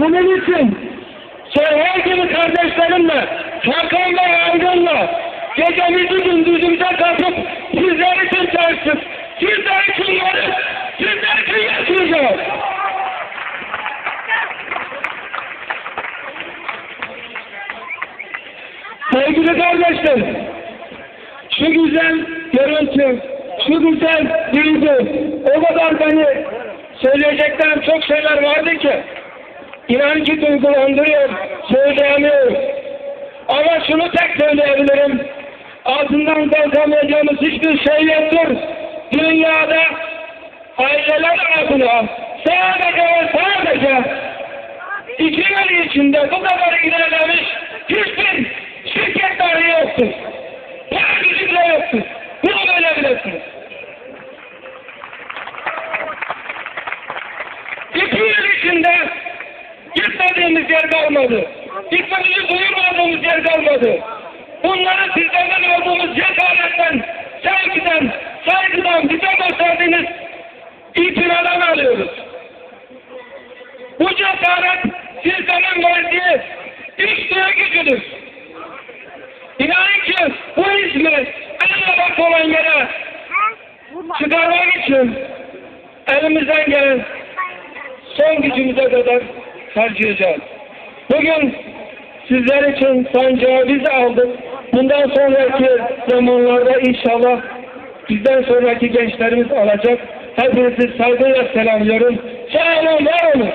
Bunun için sevgili kardeşlerimle, Hakan ve Aydın'la gecemizi gündüzümüze katıp sizler için çalıştık. Sizler için yarış, sizler için yaşayacağız. Sevgili kardeşlerim, şu güzel görüntü, şu güzel duygu, o kadar beni söyleyeceklerim çok şeyler vardı ki, inan ki duygulandırıyor, söyleyemiyorum. Ama şunu tek söyleyebilirim, altından kalkamayacağımız hiçbir şey yoktur. Dünyada aileler adına sadece ve sadece iki yıl içinde bu kadar ilerlemiş hiçbir şirket dahi yoktur. Yer kalmadı. Gitmediğimizi duyurmadığımız yer kalmadı. Bunları sizlerden aldığımız cesaretten, sevgiden, saygıdan bize gösterdiğiniz itinadan alıyoruz. Bu cesaret sizlerin verdiği iş gücüdür. İnanın ki bu ismi en bak olan yere çıkarmak için elimizden gelen son gücümüze kadar harcayacağız. Bugün sizler için sancağı biz aldık. Bundan sonraki zamanlarda inşallah bizden sonraki gençlerimiz alacak. Hepinizi saygıyla selamlıyorum. Sağ olun, var olun.